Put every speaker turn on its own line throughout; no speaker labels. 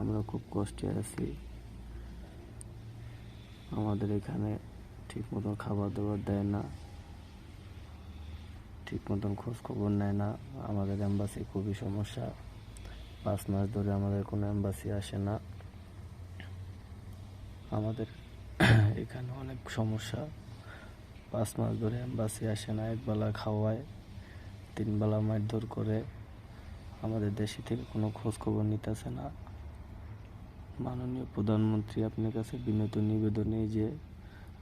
আমরা খুব কষ্টে আছি। আমাদের এখানে ঠিক মতন খাবার দাবার দেয় না। ঠিক মতন খোঁজ খবর নেয় না। আমাদের অ্যাম্বাসি খুবই সমস্যা। পাঁচ মাস ধরে আমাদের কোনো অ্যাম্বাসি আসে না। আমাদের এখানে অনেক সমস্যা। পাঁচ মাস ধরে অ্যাম্বাসি আসে না একবেলা খাওয়ায় তিনবেলা মারধর করে। আমাদের দেশে থেকে কোনো খোঁজ খবর নিতেছে না। মাননীয় প্রধানমন্ত্রী আপনার কাছে বিনীত নিবেদন এই যে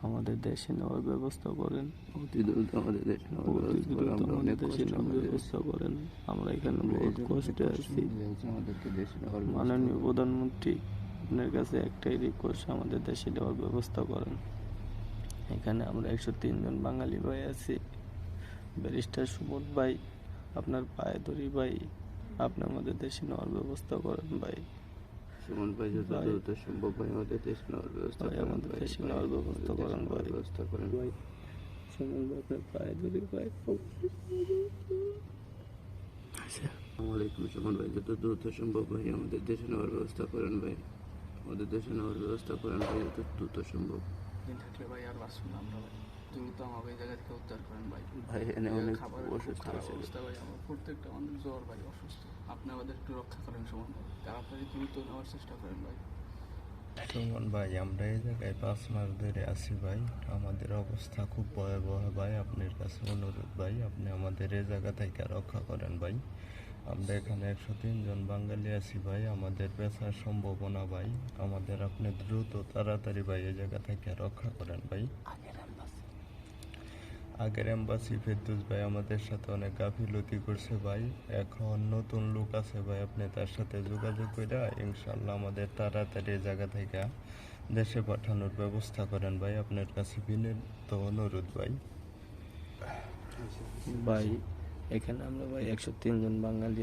আমাদের দেশে নেওয়ার ব্যবস্থা করেন
অতি দ্রুত আমাদের দেশে
আমাদের দেশে নেওয়ার ব্যবস্থা করেন আমরা এখানে বহুত কষ্টে আছি। মাননীয় প্রধানমন্ত্রী আপনার কাছে একটাই রিকোয়েস্ট আমাদের দেশে নেওয়ার ব্যবস্থা করেন। এখানে আমরা একশো তিনজন বাঙালি ভাই আছি। ব্যারিস্টার সুমন ভাই আপনার পায়ে ধরি ভাই আপনি আমাদের দেশে নেওয়ার ব্যবস্থা করেন ভাই।
সুমন ভাই যত। দ্রুত সম্ভব ভাই আমাদের দেশে নেওয়ার ব্যবস্থা করেন
আমাদের
ভাই।
দেশে
ভাই,
নেওয়ার ব্যবস্থা করেন ভাই।
ব্যবস্থা করেন
ভাই সুমন ভাই আপনার পায়ে ধরি ভাই
আসসালামু আলাইকুম সুমন ভাই যত দ্রুত সম্ভব ভাই আমাদের দেশে নেওয়ার ব্যবস্থা করেন ভাই আমাদের দেশে নেওয়ার ব্যবস্থা করেন ভাই যত দ্রুত সম্ভব
দিন থাকলে ভাই আর বাঁচবো না আমরা ভাই দ্রুত আমাকে এই জায়গা থেকে উদ্ধার করেন ভাই।
ভাই এনে অনেক অসুস্থ আছে
অবস্থা ভাই আমার প্রত্যেকটা মানুষ জ্বর ভাই অসুস্থ। আপনি আমাদের একটু রক্ষা করেন সমান ভাই তাড়াতাড়ি দ্রুত নেওয়ার চেষ্টা করেন ভাই।
সুমন ভাই আমরা এই জায়গায় পাঁচ মাস ধরে আছি ভাই। আমাদের অবস্থা খুব ভয়াবহ ভাই আপনার কাছে অনুরোধ ভাই আপনি আমাদের এই জায়গা থেকে রক্ষা করেন ভাই। আমরা এখানে একশো তিনজন বাঙালি আছি ভাই আমাদের বেচার সম্ভাবনা ভাই। আমাদের আপনি দ্রুত তাড়াতাড়ি ভাই এই জায়গা থেকে রক্ষা করেন ভাই। আগের এম্বাসি ফেরদুস ভাই আমাদের সাথে অনেক গাফিলতি করছে ভাই। এখন নতুন লোক আছে ভাই, আপনি তার সাথে যোগাযোগ করে ইনশাল্লাহ আমাদের তাড়াতাড়ি জায়গা থেকে দেশে পাঠানোর ব্যবস্থা করেন ভাই। আপনার কাছে বিনীত অনুরোধ ভাই।
ভাই, এখানে আমরা ভাই একশো তিনজন বাঙালি